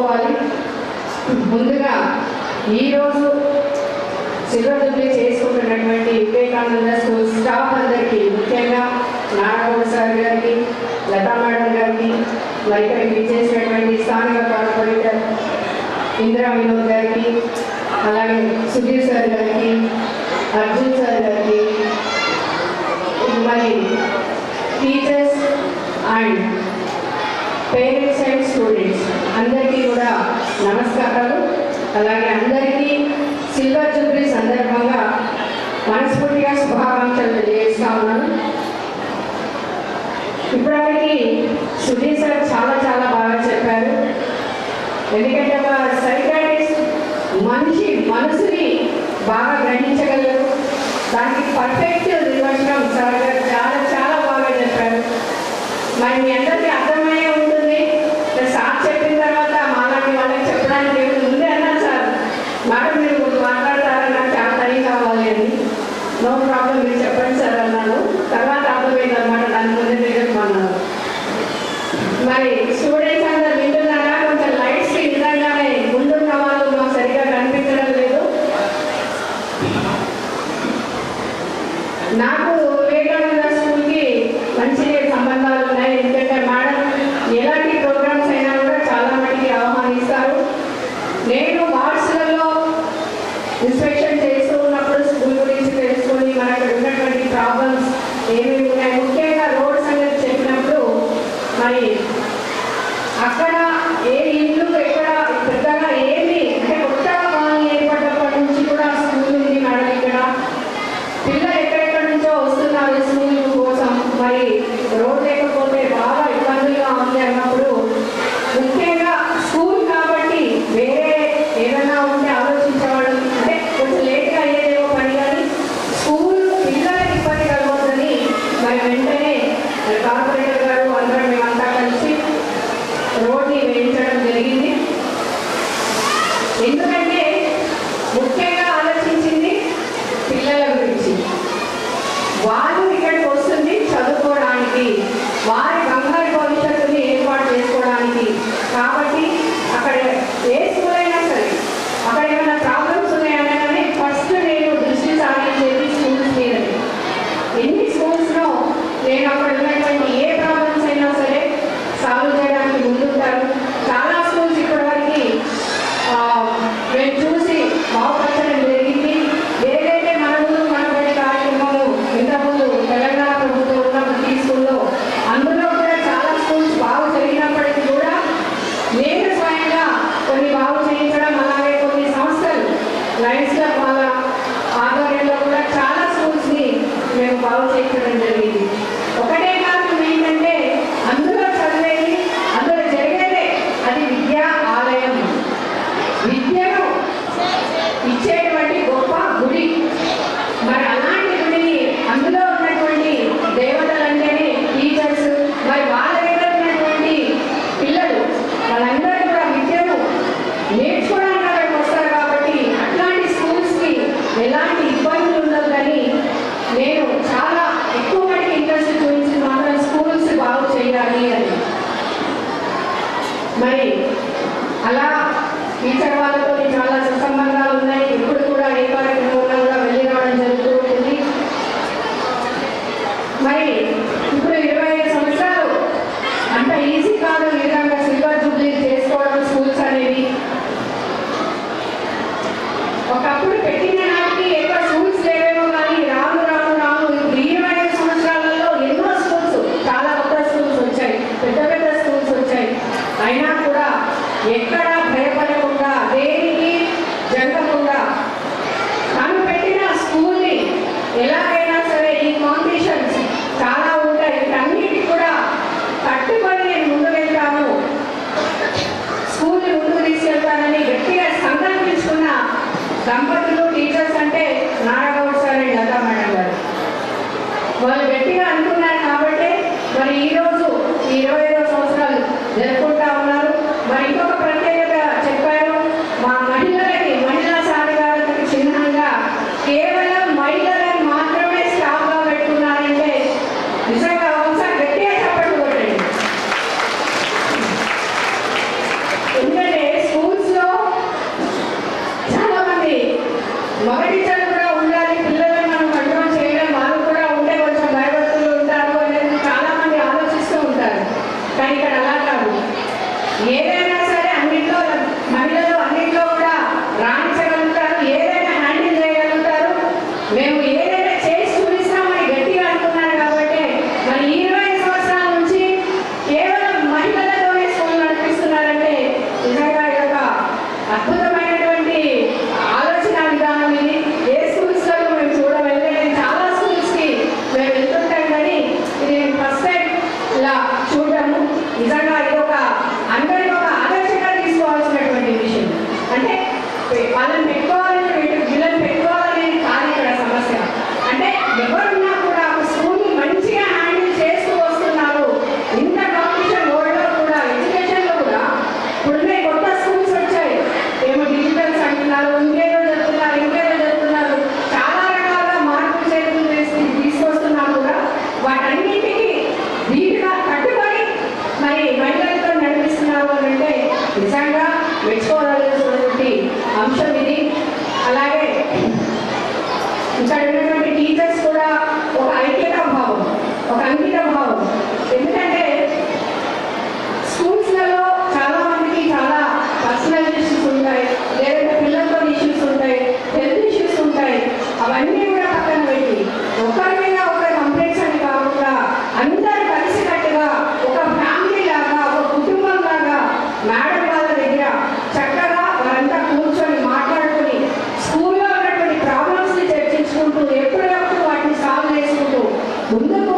చేసుకోవాలి ముందుగా ఈరోజు సిల్వర్ చేసుకుంటున్నటువంటి వివేకానంద స్కూల్ స్టాఫ్ అందరికీ ముఖ్యంగా నారాయణ సార్ గారికి లతా మేడం గారికి లైఫ్ విచ్చేసినటువంటి చేసినటువంటి స్థానిక కార్పొరేటర్ ఇందిరా వినోద్ గారికి అలాగే సుధీర్ సార్ గారికి అర్జున్ సార్ గారికి మరి teachers and parents and students. నమస్కారాలు. అలాగే అందరికీ సిల్వర్ జూబ్లీ సందర్భంగా మనస్ఫూర్తిగా శుభాకాంక్షలు తెలియజేస్తా ఉన్నాను. ఇప్పటికి సుధీర్ సార్ చాలా చాలా బాగా చెప్పారు. ఎందుకంటే మా సైకాటిస్ట్ మనిషి మనసుని బాగా గ్రహించగలరు. దానికి పర్ఫెక్ట్ నిర్వచనం సార్ గారు చాలా não propriamente మరి అలా టీచర్ వాళ్ళతో చాలా సుసంబంధాలు ఉన్నాయి. ఎక్కడ టీచర్స్ కూడా ఒక ఐక్యత భావం ఒక అంకిత భావం 우리나라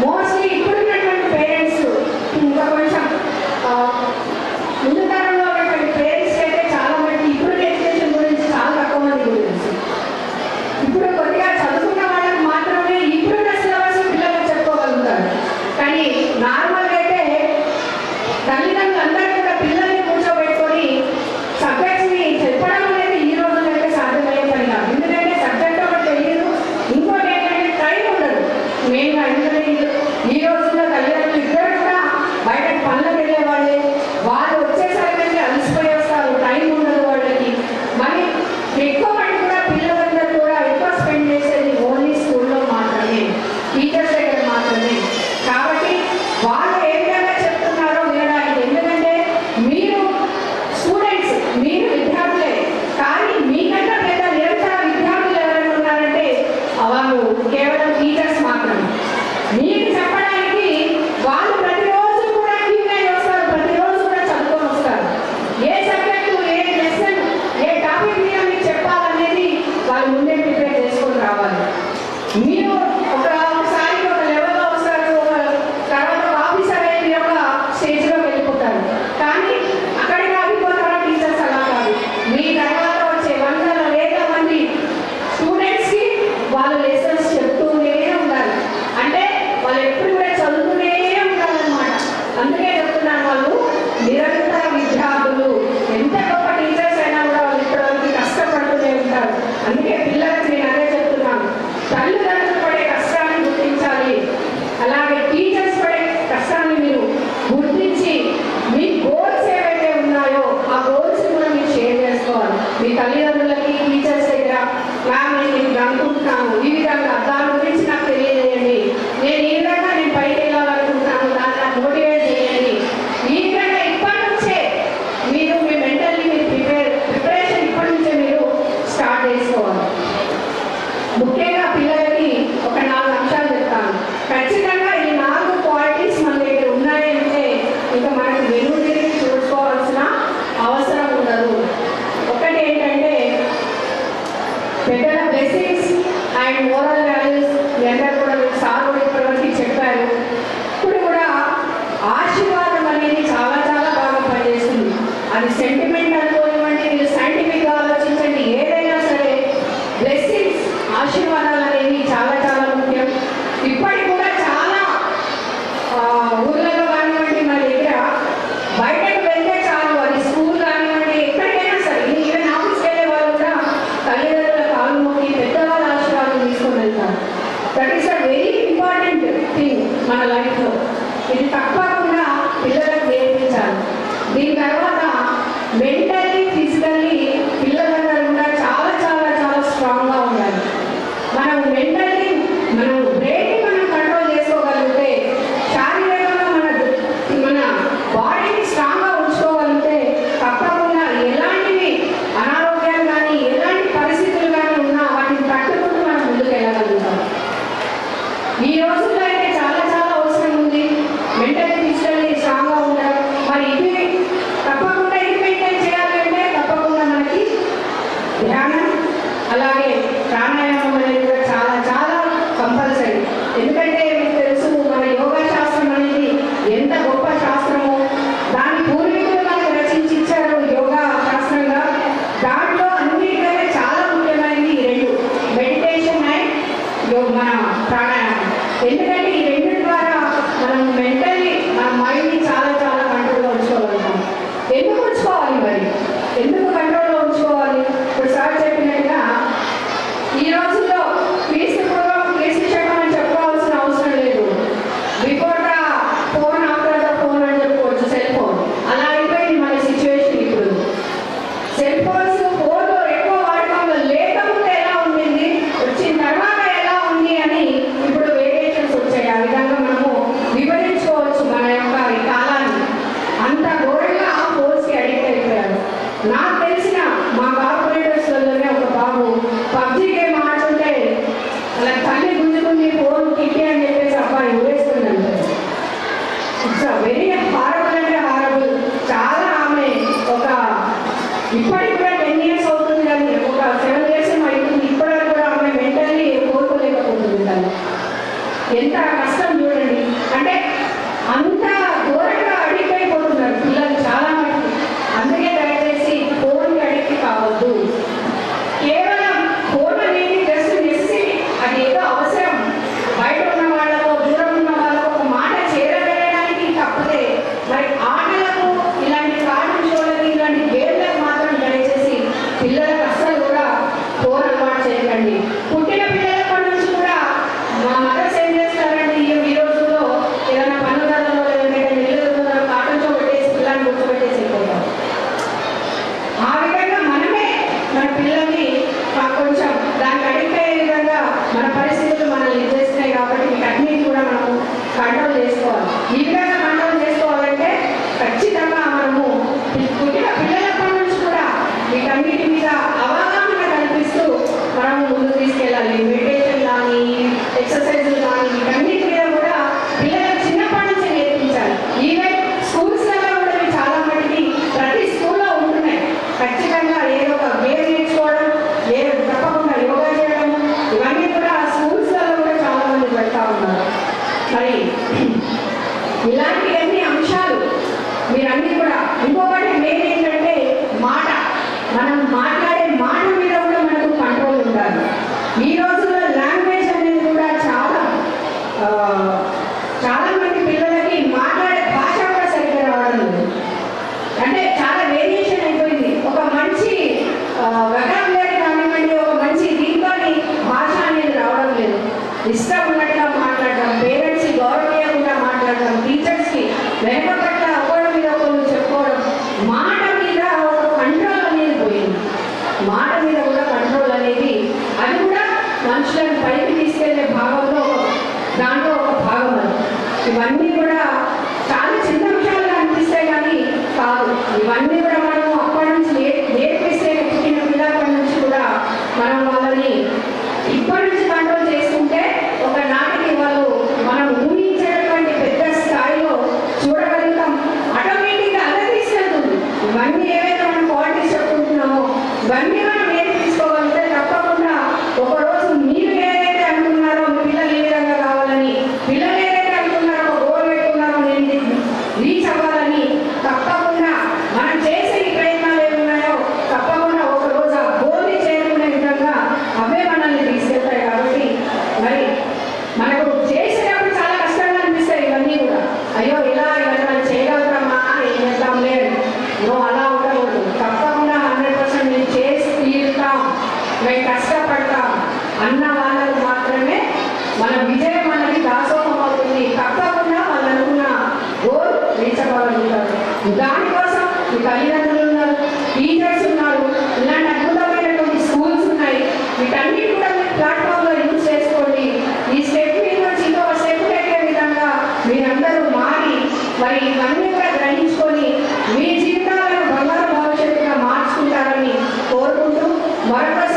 Mostly Sin మన పరిస్థితులు మనల్ని చేస్తున్నాయి కాబట్టి వీటన్నిటి కూడా మనము కంట్రోల్ చేసుకోవాలి. ఇలాంటి Levanta మీ